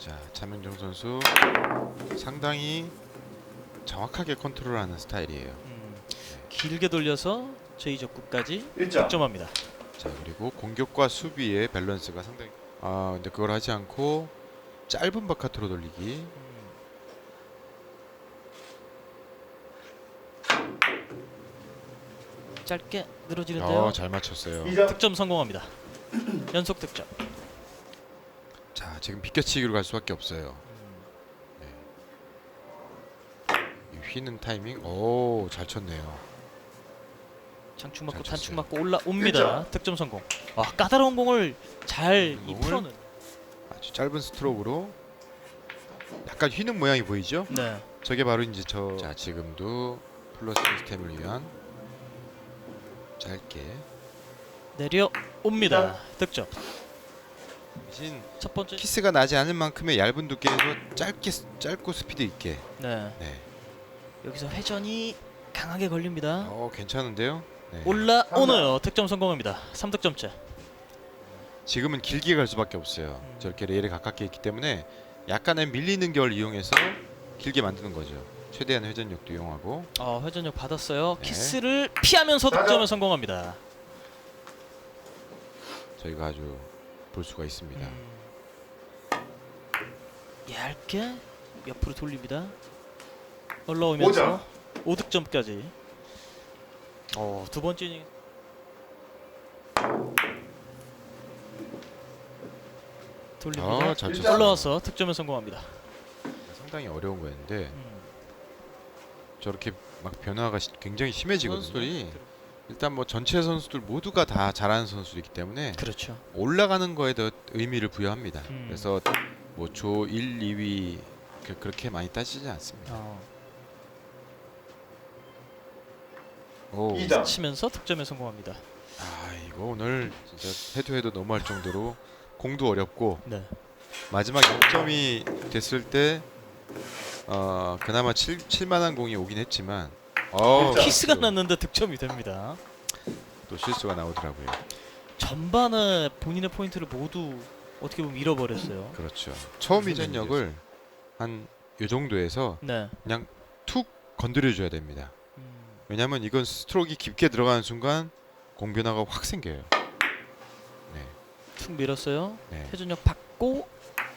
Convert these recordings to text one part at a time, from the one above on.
자, 차명종 선수 상당히 정확하게 컨트롤하는 스타일이에요. 음, 길게 돌려서 제2적구까지 1점. 득점합니다. 자, 그리고 공격과 수비의 밸런스가 상당히 아, 근데 그걸 하지 않고 짧은 바카트로 돌리기. 음, 짧게 늘어지는데요. 어, 잘 맞췄어요. 2점. 득점 성공합니다. 연속 득점. 자, 지금 비껴치기로 갈 수밖에 없어요. 이 휘는 타이밍. 오, 잘 쳤네요. 장축 맞고 잘 단축 쳤어요. 맞고 올라옵니다. 득점 성공. 아 까다로운 공을 잘 이 공을? 풀어는. 아주 짧은 스트로크로 약간 휘는 모양이 보이죠? 네. 저게 바로 이제 저. 자, 지금도 플러스 시스템을 위한 짧게 내려 옵니다. 득점. 대신 첫 번째. 키스가 나지 않을 만큼의 얇은 두께에서 짧게 짧고 스피드 있게. 네. 네. 여기서 회전이 강하게 걸립니다. 어, 괜찮은데요? 네. 올라오네요. 득점 성공합니다. 3득점째. 지금은 길게 갈 수밖에 없어요. 음. 저렇게 레일에 가깝게 있기 때문에 약간의 밀리는 결 이용해서 길게 만드는 거죠. 최대한 회전력도 이용하고. 어, 회전력 받았어요. 네. 키스를 피하면서. 득점에 성공합니다. 저희가 아주 볼 수가 있습니다. 음. 얇게 옆으로 돌립니다. 올라오면서 5득점까지. 어, 두 번째 이닝. 돌립니다. 아, 잘 쳤어요. 올라와서 득점에 성공합니다. 상당히 어려운 거였는데 음. 저렇게 막 변화가 시- 굉장히 심해지거든요. 선수들이 일단 뭐 전체 선수들 모두가 다 잘하는 선수이기 때문에 그렇죠. 올라가는 거에 더 의미를 부여합니다. 음. 그래서 뭐 조 1, 2위 그, 그렇게 많이 따지지 않습니다. 어, 오. 이 점. 치면서 득점에 성공합니다. 아 이거 오늘 진짜 해도 해도 너무할 정도로 공도 어렵고 네. 마지막 6점이 됐을 때 어, 그나마 칠, 칠만한 공이 오긴 했지만 어. 키스가 또- 났는데 득점이 됩니다. 또 실수가 나오더라고요. 전반에 본인의 포인트를 모두 어떻게 보면 잃어버렸어요. 그렇죠. 처음 회전력을 한 요 정도에서 네. 그냥 툭 건드려줘야 됩니다. 음, 왜냐하면 이건 스트로크가 깊게 들어가는 순간 공 변화가 확 생겨요. 네, 툭 밀었어요. 네. 회전력 받고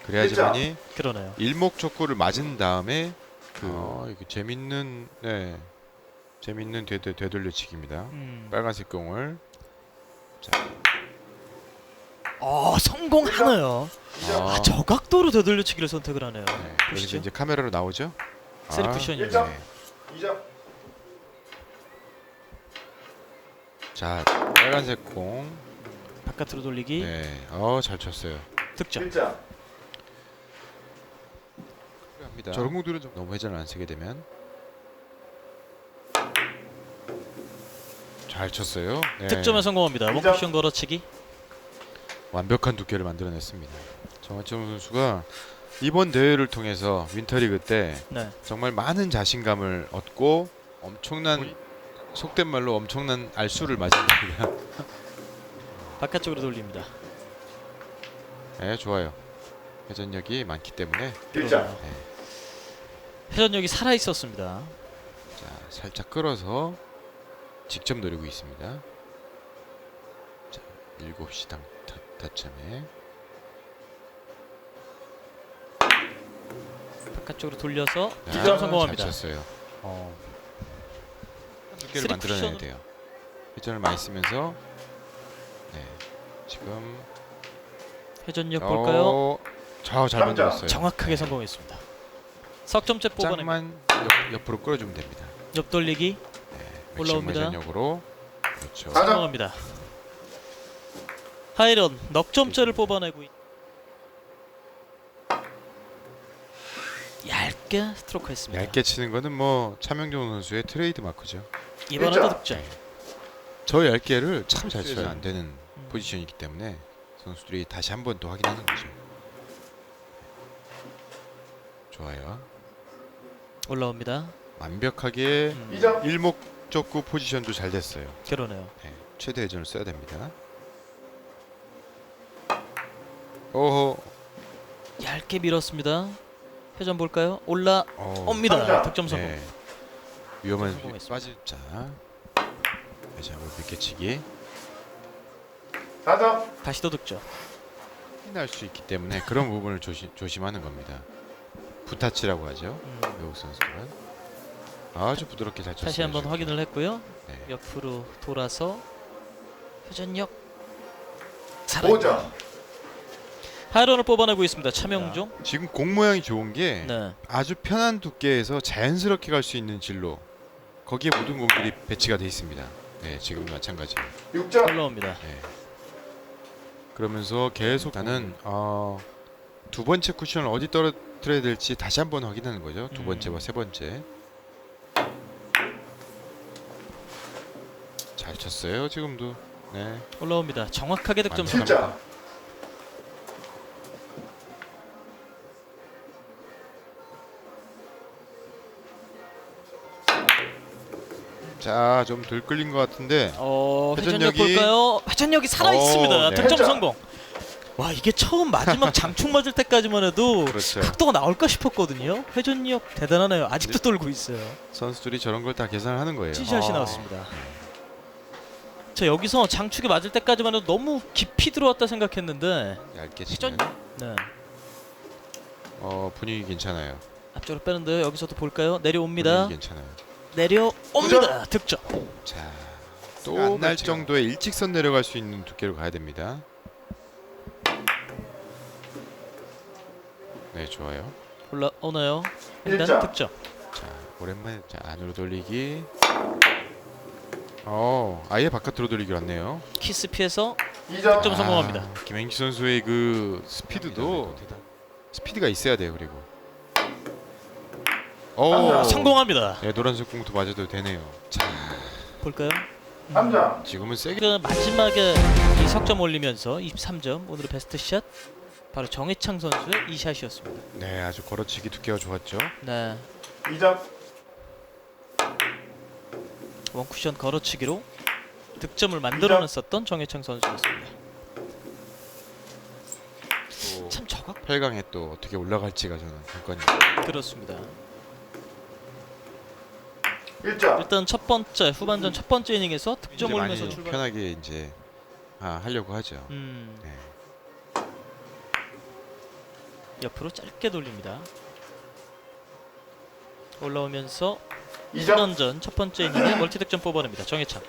그래야지만이 그러네요. 일목적구를 맞은 다음에 그 어, 이거 재밌는 네 재밌는 되돌, 되돌려치기입니다. 음. 빨간색 공을 어 성공하네요. 아, 저 각도로 되돌려치기를 선택을 하네요. 네, 여기서 보시죠. 이제 카메라로 나오죠. 세리 아, 쿠션이요. 일점. 네. 2점. 자 빨간색 공. 바깥으로 돌리기 네, 어 잘 쳤어요. 득점. 1점. 합니다. 저런 공들은 좀 너무 회전을 안 쓰게 되면 잘 쳤어요. 네, 득점에 성공합니다. 원쿠션 걸어치기. 완벽한 두께를 만들어냈습니다. 정하철 선수가 이번 대회를 통해서 윈터리그 때 네. 정말 많은 자신감을 얻고 엄청난 속된 말로 엄청난 알수를 맞습니다. 바깥쪽으로 돌립니다. 네, 좋아요. 회전력이 많기 때문에 1점. 네. 회전력이 살아 있었습니다. 자 살짝 끌어서 직접 노리고 있습니다. 자 7시 당 타, 타점에 바깥쪽으로 돌려서 아, 득점 성공합니다. 잘 쳤어요. 어, 두께를 만들어내야 돼요. 회전을 많이 쓰면서 네 지금 회전력 볼까요? 좌잘 삼 점. 만들었어요. 정확하게 성공했습니다. 석점째 뽑아냅니다. 짝만 옆, 옆으로 끌어주면 됩니다. 옆 돌리기 네, 올라옵니다. 맥시멈 회전력으로 그렇죠. 성공합니다. 하이런 넉점째를 뽑아내고 있... 얇게 스트로크했습니다. 얇게 치는 거는 뭐 차명종 선수의 트레이드 마크죠. 이번에도 일점. 득점. 저 얇게를 참 잘 쳐야 그렇죠. 안 되는 음. 포지션이기 때문에 선수들이 다시 한번또 확인하는 거죠. 좋아요. 올라옵니다. 완벽하게 음, 2점. 일목 적구 포지션도 잘 됐어요. 그러네요. 네, 최대 회전을 써야 됩니다. 오호 얇게 밀었습니다. 회전 볼까요? 올라 어, 옵니다. 삼자. 득점 성공. 네. 위험한 성공했습니다. 빠질 자. 회전을 비켜치기 사점 다시 또 득점. 날 수 있기 때문에 그런 부분을 조심 조심하는 겁니다. 부타치라고 하죠. 음, 외국 선수들은 아주 부드럽게 잘 쳤어요. 다시 한번 지금. 확인을 했고요. 네. 옆으로 돌아서 회전력 살아있다. 오점 하이런을 뽑아내고 있습니다. 차명종. 지금 공 모양이 좋은 게 네. 아주 편한 두께에서 자연스럽게 갈 수 있는 진로 거기에 모든 공들이 배치가 돼 있습니다. 네, 지금 마찬가지. 육점 올라옵니다. 네. 그러면서 계속 나는 어, 두 번째 쿠션을 어디 떨어뜨려야 될지 다시 한번 확인하는 거죠. 두 음. 번째와 세 번째. 잘 쳤어요 지금도. 네. 올라옵니다. 정확하게 득점. 칠점 자, 좀 덜 끌린 것 같은데. 어, 회전력 회전력이- 볼까요? 회전력이 살아 어, 있습니다. 네. 득점 회전. 성공. 와 이게 처음 마지막 장충 맞을 때까지만 해도 그렇죠. 각도가 나올까 싶었거든요. 회전력 대단하네요. 아직도 돌고 있어요. 선수들이 저런 걸 다 계산하는 거예요. 찌샷이 아. 나왔습니다. 자 여기서 장축이 맞을 때까지만 해도 너무 깊이 들어왔다 생각했는데 얇게 치면 네 어, 분위기 괜찮아요. 앞쪽으로 빼는데요. 여기서도 볼까요? 내려옵니다. 분위기 괜찮아요. 내려옵니다. 득점. 자, 또또날 배치가. 정도의 일직선 내려갈 수 있는 두께로 가야 됩니다. 네, 좋아요. 올라오나요? 일단 일점. 득점. 자, 오랜만에 자, 안으로 돌리기. 어, 아예 바깥으로 돌리기 왔네요. 키스 피해서 득점 성공합니다. 아, 김행기 선수의 그 스피드도 스피드가 있어야 돼요. 그리고. 오, 아, 성공합니다. 네, 노란색 공도 맞아도 되네요. 자, 볼까요? 삼점 지금은 세게 그 마지막에 이 석점 올리면서 23점 오늘의 베스트 샷 바로 정해창 선수의 이 샷이었습니다. 네, 아주 걸어치기 두께가 좋았죠. 네 이점 원쿠션 걸어치기로 득점을 만들어냈었던 정해창 선수였습니다. 또 참 저각 8강에 또 어떻게 올라갈지가 저는 관건입니다. 그렇습니다. 일점 일단 첫 번째 후반전 첫 번째 이닝에서 득점 올리면서 출발. 편하게 이제 아, 하려고 하죠. 음 네. 옆으로 짧게 돌립니다. 올라오면서 이점 후반전 첫 번째 이닝에 멀티 득점 뽑아냅니다. 정해창.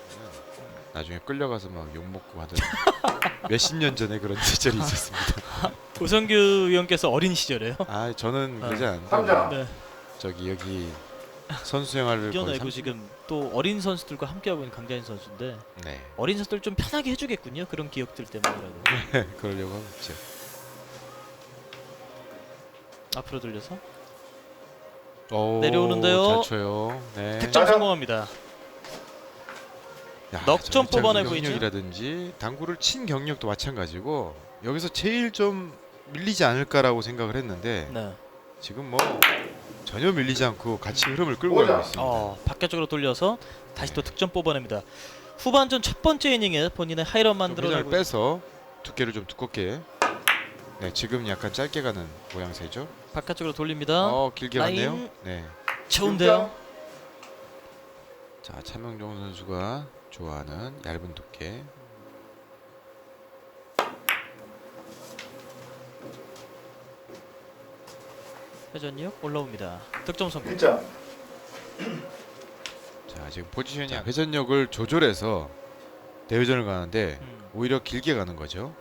나중에 끌려가서 막 욕 먹고 하던 몇십 년 전에 그런 시절이 있었습니다. 우성규 의원께서 어린 시절에요. 아, 저는 아. 그러지 않고 삼점. 네. 저기 여기 선수 생활을 거의 이겨내고 30 지금 또 어린 선수들과 함께하고 있는 강자인 선수인데 네, 어린 선수들 좀 편하게 해주겠군요. 그런 기억들 때문이라도 그러려고 하고 있죠. 앞으로 돌려서 오, 내려오는데요. 잘 쳐요. 네. 득점. 성공합니다. 야, 넉점 뽑아내고 있죠. 경력이라든지 당구를 친 경력도 마찬가지고 여기서 제일 좀 밀리지 않을까라고 생각을 했는데 네. 지금 뭐 전혀 밀리지 않고 같이 흐름을 끌고 가고 있습니다. 어 바깥쪽으로 돌려서 다시 또 득점 뽑아냅니다. 후반전 첫 번째 이닝에 본인의 하이런 좀 만들어내고 빼서 두께를 좀 두껍게. 네, 지금 약간 짧게 가는 모양새죠. 바깥쪽으로 돌립니다. 어, 길게 라인. 갔네요. 네. 좋은데요. 자, 차명종 선수가 좋아하는 얇은 두께. 회전력 올라옵니다. 득점 성공. 일점 자, 지금 포지션이 회전력을 조절해서 대회전을 가는데 음. 오히려 길게 가는 거죠.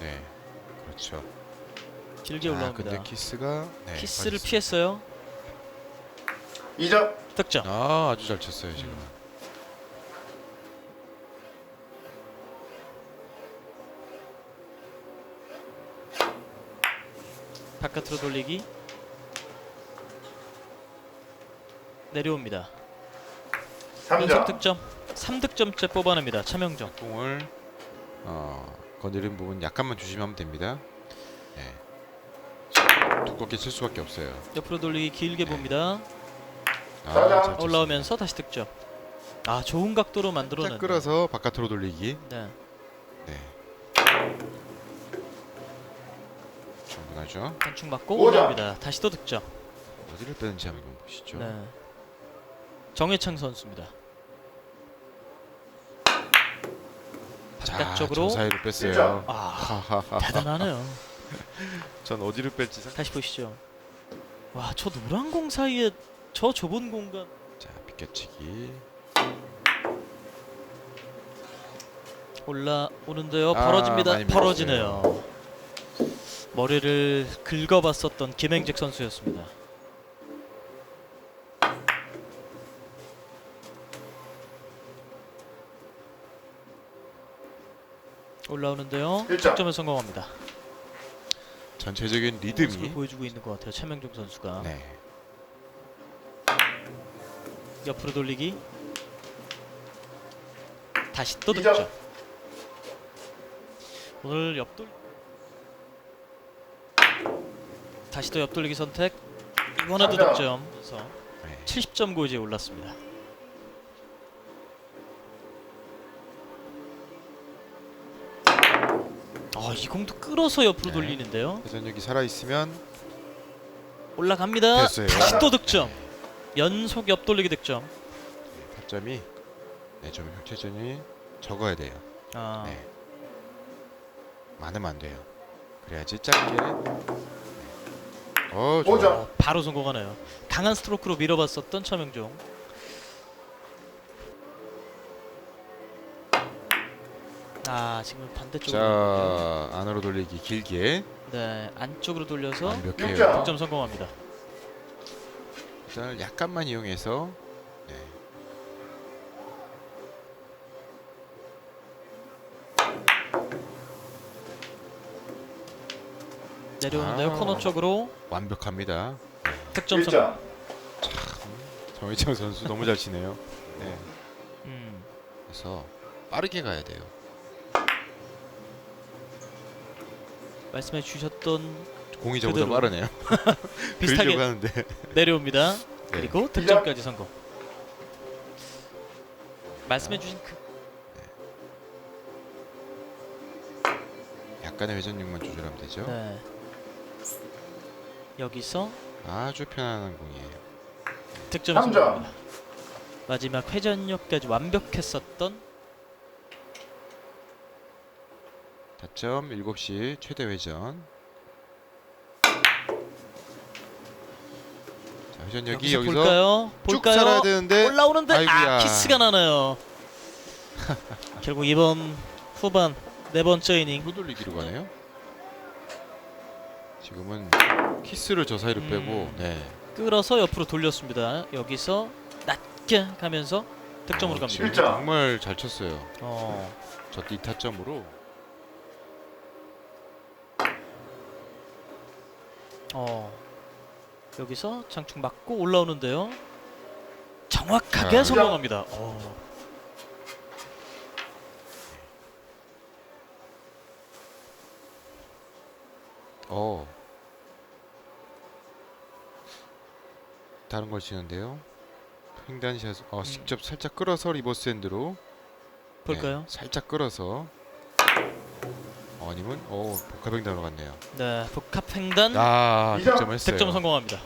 네, 그렇죠. 길게 아, 올라옵니다. 근데 키스가 네, 키스를 빠졌습니다. 피했어요. 이점 득점. 아, 아주 잘 쳤어요 지금. 음. 바깥으로 돌리기. 내려옵니다. 연속 삼점 득점. 3득점째 뽑아냅니다. 차명정. 공을 어, 건드린 부분 약간만 조심하면 됩니다. 네. 두껍게 칠 수밖에 없어요. 옆으로 돌리기 길게 봅니다. 아. 올라오면서 다시 득점. 아 좋은 각도로 만들어낸. 끌어서 바깥으로 돌리기. 네. 네. 중요하죠. 단축 맞고. 올라옵니다. 다시 또 득점. 어디를 빼는지 한번 보시죠. 네. 정혜창 선수입니다. 바깥쪽으로. 저 사이로 뺐어요. 아. 대단하네요. 전 어디를 뺄지 상... 다시 보시죠. 와 저 노란 공 사이에 저 좁은 공간. 자, 비껴치기. 올라오는데요. 아, 벌어집니다. 많이 벌어지네요. 머리를 긁어봤었던 김행직 선수였습니다. 올라오는데요. 일점. 득점에 성공합니다. 전체적인 모습을 리듬이 보여주고 있는 것 같아요. 최명종 선수가 네. 옆으로 돌리기. 다시 또 이점. 득점. 오늘 옆돌 다시 또 옆돌리기 선택. 이번에도 삼점. 득점. 그래서 네. 70점 고지에 올랐습니다. 아, 이 공도 끌어서 옆으로 네. 돌리는데요. 회전력이 살아 있으면 올라갑니다. 됐어요. 다시 또 득점. 연속 옆 돌리기 득점. 타점이 네, 좀 혈체전이 적어야 돼요. 아, 네. 많으면 안 돼요. 그래야지 짧게. 네. 어, 좋아. 오점. 어, 바로 성공하네요. 강한 스트로크로 밀어봤었던 차명종. 아 지금 반대쪽으로. 자, 안으로 돌리기 길게. 네 안쪽으로 돌려서 완벽해요. 육점. 득점 성공합니다. 회전을 약간만 이용해서 네. 내려오는데요 아. 코너 쪽으로 완벽합니다. 득점 성공. 1점. 정희창 선수 너무 잘 치네요. 네. 음, 그래서 빠르게 가야 돼요. 말씀해 주셨던 공이 저보다 그대로. 빠르네요. 비슷하게 그리려고 하는데. 내려옵니다. 네. 그리고 득점까지 성공. 말씀해 주신 그 약간의 회전력만 조절하면 되죠. 네. 여기서 아주 편안한 공이에요. 득점 삼 점. 성공합니다. 마지막 회전력까지 완벽했었던 다점 7시 최대 회전. 자, 회전력이 여기서, 볼까요? 쭉 볼까요? 살아야 되는데 올라오는데 아이고야. 아 키스가 나나요. 결국 이번 후반 네 번째 이닝 후돌리기로 가네요. 지금은 키스를 저 사이로 음. 빼고 네. 끌어서 옆으로 돌렸습니다. 여기서 낮게 가면서 득점으로 어, 갑니다. 지금 일점. 정말 잘 쳤어요. 어, 저 이 타점으로 어. 여기서 장축 맞고 올라오는데요. 정확하게 자. 성공합니다. 어. 어 다른 걸 치는데요. 횡단샷 어 음. 직접 살짝 끌어서 리버스 핸드로 볼까요? 네, 살짝 끌어서 어, 아니면 어 복합횡단으로 갔네요. 네, 복합 횡단 아. 득점을 했어요. 득점 성공합니다.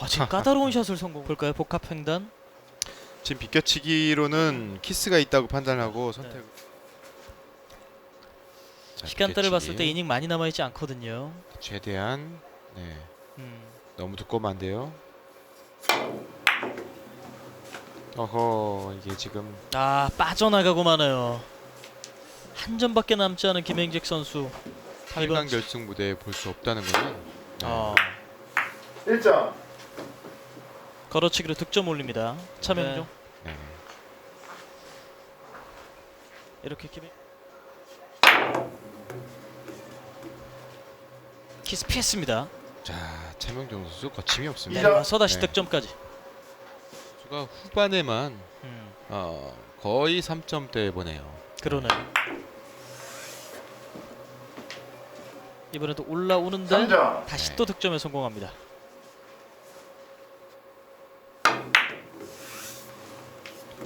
아, 지금 까다로운 샷을 성공. 볼까요? 복합 횡단. 지금 비껴치기로는 키스가 있다고 판단하고 선택. 자, 시간대를 봤을 때 비껴치기. 이닝 많이 남아 있지 않거든요. 최대한 네 음. 너무 두꺼우면 안 돼요. 어허 이게 지금 아 빠져나가고 마네요. 한 점밖에 남지 않은 김행직 선수. 8강 이번 결승 무대에 볼 수 없다는 거는 네. 어, 1점. 걸어치기로 득점 올립니다. 차명종 네. 이렇게 김행 키스 피했습니다. 자 차명종 선수 거침이 없습니다. 이점. 내려와서 다시 네. 득점까지. 선수가 후반에만 음, 어, 거의 3점대 보내요. 그러네 요. 이번에도 올라오는데 3점. 다시 네. 또 득점에 성공합니다.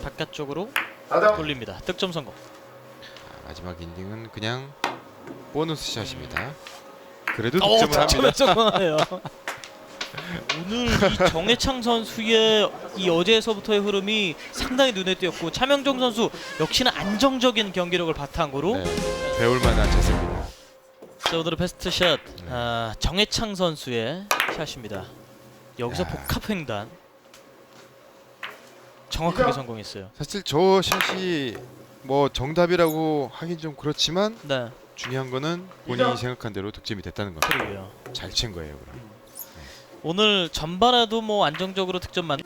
바깥쪽으로 4점. 돌립니다. 득점 성공. 자, 마지막 인딩은 그냥 보너스 샷입니다. 그래도 어, 득점을 합니다. 득점에 성공하네요. 오늘 이 정해창 선수의 이 어제에서부터의 흐름이 상당히 눈에 띄었고 차명종 선수 역시나 안정적인 경기력을 바탕으로 네, 배울 만한 자세입니다. 자, 오늘의 베스트 샷 아, 정해창 선수의 샷입니다. 여기서 야. 복합 횡단 정확하게. 성공했어요. 사실 저 샷이 뭐 정답이라고 하긴 좀 그렇지만 네, 중요한 거는 본인이. 생각한 대로 득점이 됐다는 겁니다. 그러게요. 잘 친 거예요, 그럼. 오늘 전반에도 뭐 안정적으로 득점 만